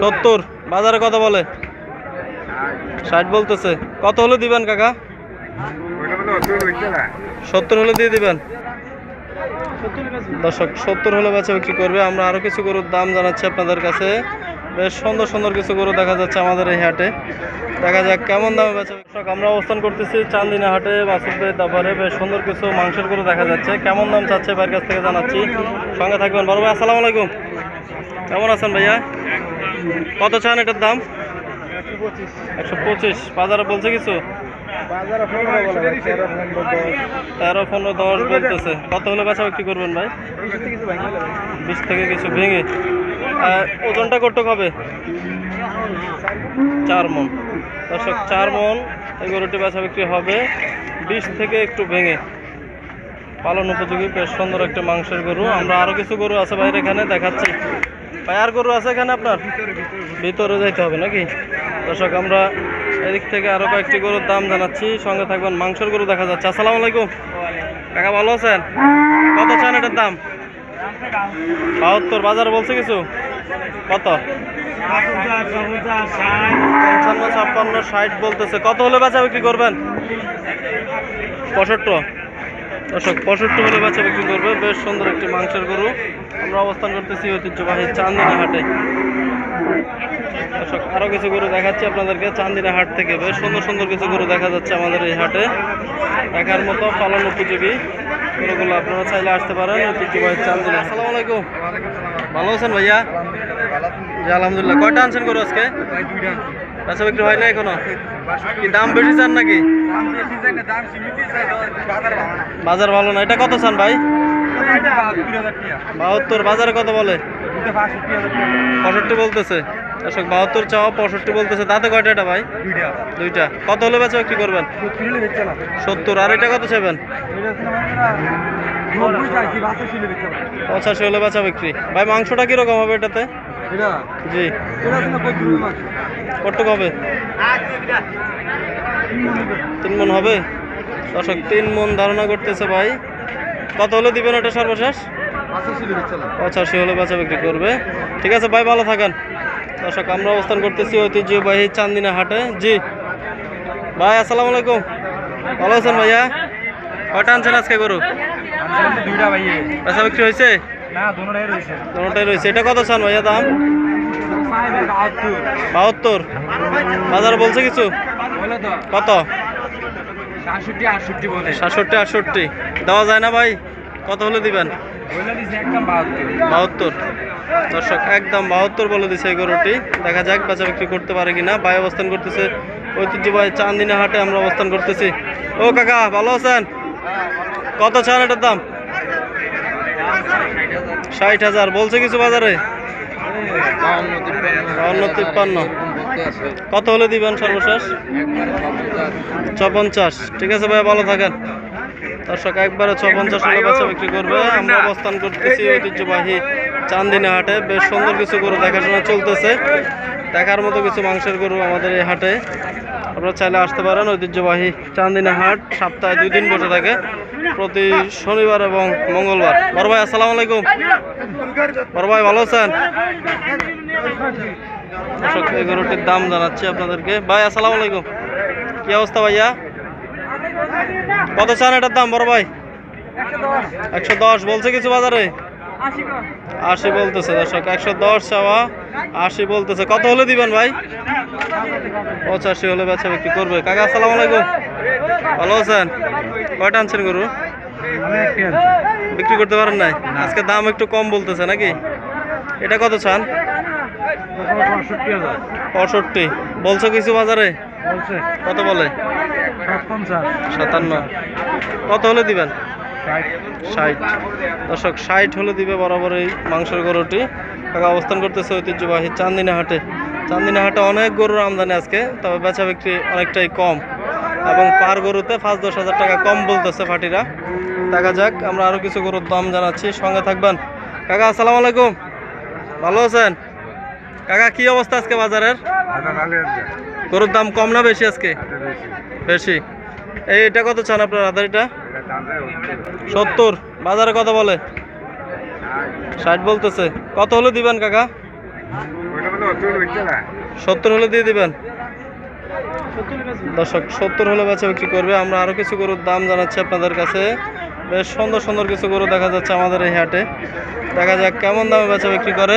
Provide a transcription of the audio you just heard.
সত্তর, বাজারে কত বলে। ষাট বলতেছে। কত হলে দিবেন কাকা? সত্তর হলে দিয়ে দিবেন। দর্শক, সত্তর হলে বেচা বিক্রি করবে। আমরা আরও কিছু গরুর দাম জানাচ্ছি আপনাদের কাছে। বেশ সুন্দর সুন্দর কিছু গরু দেখা যাচ্ছে আমাদের এই হাটে। দেখা যাক কেমন দামে বেচা দর্শক, আমরা অবস্থান করতেছি চান্দিনা হাটে ভাই তারপরে বেশ সুন্দর কিছু মাংসের গরু দেখা যাচ্ছে। কেমন দাম চাচ্ছে ভাইয়ের কাছ থেকে জানাচ্ছি। সঙ্গে থাকবেন। বড় ভাই, আসসালামু আলাইকুম। কেমন আছেন ভাইয়া? কত চান এটার দাম? একশো পঁচিশ। বাজারে বলছে কিছু? তেরো, পনেরো, দশ বলতেছে। কত হলে বেচা বিক্রি করবেন ভাই? বিশ থেকে কিছু ভেঙে। ওজনটা কতটুক হবে? চার মন। দর্শক, চার মন এই গরুটি বেচা বিক্রি হবে। বিশ থেকে একটু ভেঙে। পালন উপযোগী, বেশ সুন্দর একটা মাংসের গরু। আমরা আরও কিছু গরু আছে বাইরে এখানে দেখাচ্ছি। ভাই, আর গরু আছে এখানে আপনার? ভিতরে যাইতে হবে নাকি? দর্শক, আমরা এদিক থেকে আরও কয়েকটি গরুর দাম জানাচ্ছি। সঙ্গে থাকবেন, মাংসের গরু দেখা যাচ্ছে। আসসালামু আলাইকুম। কাকা, ভালো আছেন? কত চান এটার দাম? বাহাত্তর, বাজার বলছে কিছু? কত? পঞ্চান্ন, ছাপ্পান্ন, ষাট বলতেছে। কত হলে বেচা বিক্রি করবেন? পঁয়ষট্টি। দর্শক, পঁয়ষট্টি হলে বেচা বিক্রি করবে। বেশ সুন্দর একটি মাংসের গরু। আমরা অবস্থান করতেছি ঐতিহ্যবাহী চান্দিনা হাটে দর্শক, আরও কিছু গরু দেখাচ্ছি আপনাদেরকে চান্দিনা হাট থেকে। বেশ সুন্দর সুন্দর কিছু গরু দেখা যাচ্ছে আমাদের এই হাটে। দেখার মতো পালন উপযোগী গরুগুলো আপনারা চাইলে আসতে পারেন। ঐতিহ্যবাহী চান্দিনা আসসালামু আলাইকুম। ভালো আছেন ভাইয়া? জি, আলহামদুলিল্লাহ। কয়টা আনছেন গরু আজকে? বেচা বিক্রি হয় না এখনও? কি দাম বেশি চান নাকি? বাজার ভালো না। এটা কত চান ভাই? বাহাত্তর। বাজারে কত বলে? পঁয়ষট্টি বলতেছে। দর্শক বাহাত্তর চাওয়া পঁয়ষট্টি বলতেছে। তাতে কয়টা এটা ভাই? দুইটা। কত হলে বেচা বিক্রি করবেন? সত্তর। আর এটা কত চাইবেন? পঁচাশি হলে বেচা বিক্রি। ভাই মাংসটা কীরকম হবে এটাতে? জি। কতটুকু হবে? তিন মন হবে? দর্শক তিন মন ধারণা করতেছে ভাই। কত হলে দিবেন ওটা সর্বশেষ? পঁচাশি হলে বেচা বিক্রি করবে। ঠিক আছে ভাই ভালো থাকেন। দর্শক আমরা অবস্থান করতেছি ঐতিহ্যবাহী চান্দিনা হাটে। জি। ভাই আসসালামু আলাইকুম। ভালো আছেন ভাইয়া? কয়টা আনছেন আজকে গরু? বেচা বিক্রি হয়েছে? না দুটাই রয়েছে। দুটাই রয়েছে। এটা কত চান ভাইয়া দাম? বাহাত্তর। বাজার বলছে কিছু? কত? সাতষট্টি, আটষট্টি। দেওয়া যায় না ভাই? কত হলে দিবেন? বাহাত্তর। দর্শক, একদম বাহাত্তর বলে দিছে এই গরুটি। দেখা যাক বেচা বিক্রি করতে পারে কিনা। ভাই অবস্থান করতেছে ঐতিহ্যবাহী চান্দিনা হাটে, আমরা অবস্থান করতেছি। ও কাকা, ভালো আছেন? কত চান এটার দাম? ষাট হাজার। বলছে কিছু বাজারে? বাউন্ন তিপ্পান্ন। কত হলে দিবেন সর্বশেষ? ছপঞ্চাশ। ঠিক আছে ভাই ভালো থাকেন। দর্শক, একবারে ছপঞ্চাশ হলে বাচ্চা বিক্রি করবে। আমরা অবস্থান করতেছি ঐতিহ্যবাহী চান্দিনা হাটে। বেশ সুন্দর কিছু গরু দেখাশোনা চলতেছে। দেখার মতো কিছু মাংসের গরু আমাদের এই হাটে। আপনারা চাইলে আসতে পারেন, ঐতিহ্যবাহী চান্দিনা হাট, সপ্তাহে দুই দিন বসে থাকে প্রতি শনিবার এবং মঙ্গলবার। বড় ভাই, আসসালামু আলাইকুম। বড় ভাই, ভালো আছেন? গরুটির দাম জানাচ্ছি আপনাদেরকে। ভাই, আসসালামু আলাইকুম। কি অবস্থা ভাইয়া? কত চান এটার দাম, বড় ভাই? একশো দশ। বলছে কিছু বাজারে? আশি বলতেছে দর্শক, একশো দশ চাওয়া আশি বলতেছে। কত হলে দিবেন ভাই? পঁচাশি হলে বেচা বিক্রি করবে। কাকা আসসালামু আলাইকুম। ভালো আছেন? কয়টা আনছেন গরু? বিক্রি করতে পারেন নাই? আজকে দাম একটু কম বলতেছে নাকি? এটা কত চান? পঁয়ষট্টি। বলছো কিছু বাজারে? কত বলে? সাতান্ন। কত হলে দিবেন? ষাট। দর্শক ষাট হলে দিবে বরাবর এই মাংসের গরুটি। কাকা অবস্থান করতেছে ঐতিহ্যবাহী চান্দিনা হাটে। চান্দিনা হাটে অনেক গরুর আমদানি আজকে, তবে বেচা বিক্রি অনেকটাই কম। এবং পার গরুতে পাঁচ দশ হাজার টাকা কম বলতেছে ফাটিরা দেখা যাক, আমরা আরও কিছু গরুর দাম জানাচ্ছি। সঙ্গে থাকবেন। কাকা, আসসালামু আলাইকুম। ভালো আছেন? কাকা, কি অবস্থা আজকে বাজারের? গরুর দাম কম না বেশি আজকে? বেশি। এই, এটা কত চান আপনার আধারিটা সত্তর। বাজারে কত বলে? ষাট বলতেছে। কত হলে দিবেন, কাকা? সত্তর হলে দিয়ে দেবেন। দর্শক, সত্তর হলে বেচা বিক্রি করবে। আমরা আরও কিছু গরুর দাম জানাচ্ছি আপনাদের কাছে। বেশ সুন্দর সুন্দর কিছু গরু দেখা যাচ্ছে আমাদের এই হাটে। দেখা যাক কেমন দামে বেচা বিক্রি করে।